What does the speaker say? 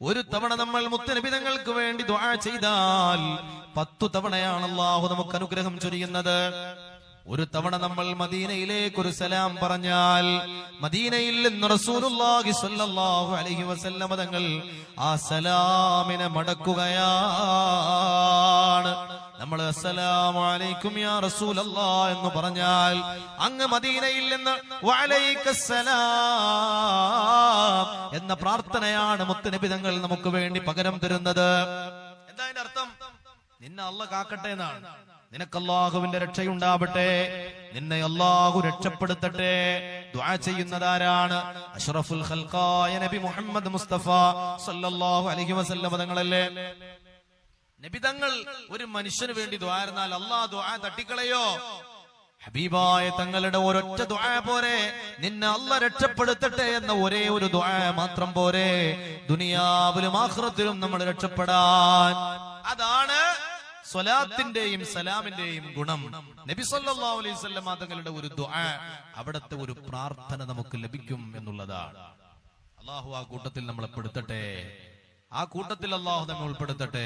ഒരു തവണ നമ്മൾ മുത്തനബിതങ്ങൾക്ക് വേണ്ടി ദുആ ചെയ്താൽ പത്തു തവണയാണ് അള്ളാഹു നമുക്ക് അനുഗ്രഹം ചൊരിയുന്നത്. ഒരു തവണ നമ്മൾ മദീനയിലേക്ക് ഒരു സലാം പറഞ്ഞാൽ മദീനയിൽ നിന്ന് റസൂലുള്ളാഹി സ്വല്ലല്ലാഹു അലൈഹി വസല്ലം തങ്ങൾ ആ സലാമിനെ മടക്കുകയാണ്. നമ്മൾ അസ്സലാമു അലൈക്കും യാ റസൂലല്ലാ എന്ന് പറഞ്ഞാൽ അങ്ങ് മദീനയിൽ നിന്ന് എന്ന പ്രാർത്ഥനയാണ് മുത്തനിബിതങ്ങൾ നമുക്ക് വേണ്ടി പകരം തരുന്നത്. എന്താ അതിന്റെ അർത്ഥം? നിന്നെ അല്ല കാക്കട്ടെ എന്നാണ്. നിനക്ക് അള്ളാഹുവിന്റെ രക്ഷയുണ്ടാവട്ടെ. നിന്നെ അള്ളാഹു രക്ഷപ്പെടുത്തട്ടെ. ദുആ ചെയ്യുന്നതാരാണ്? അഷ്റഫുൽ നബി മുഹമ്മദ് മുസ്തഫ സല്ലല്ലാഹു അലൈഹി വസല്ലം തങ്ങളല്ലേ? നബിതങ്ങൾ ഒരു മനുഷ്യന് വേണ്ടി ദ്വാരുന്നാൽ അള്ളാഹ് ദ്വാ തട്ടിക്കളയോ? ഹബീബായ തങ്ങളുടെ ഒരൊറ്റ ദ്വാ പോരെ. നിന്നെ അല്ല രക്ഷപ്പെടുത്തട്ടെ എന്ന ഒരേ ഒരു ദ്വാ മാത്രം പോരെ. ദുനിയാവിലും ആഹ്റത്തിലും നമ്മൾ രക്ഷപ്പെടാൻ. അതാണ് സ്വലാത്തിന്റെയും സലാമിന്റെയും ഗുണം. നബി സല്ലല്ലാഹു അലൈഹി വസല്ലം തങ്ങളുടെ ഒരു ദുആ അവിടുത്തെ ഒരു പ്രാർത്ഥന നമുക്ക് ലഭിക്കും എന്നുള്ളതാണ്. അള്ളാഹു ആ കൂട്ടത്തിൽ നമ്മളെ പെടുത്തട്ടെ. ആ കൂട്ടത്തിൽ അള്ളാഹു നമ്മെ ഉൾപ്പെടുത്തട്ടെ.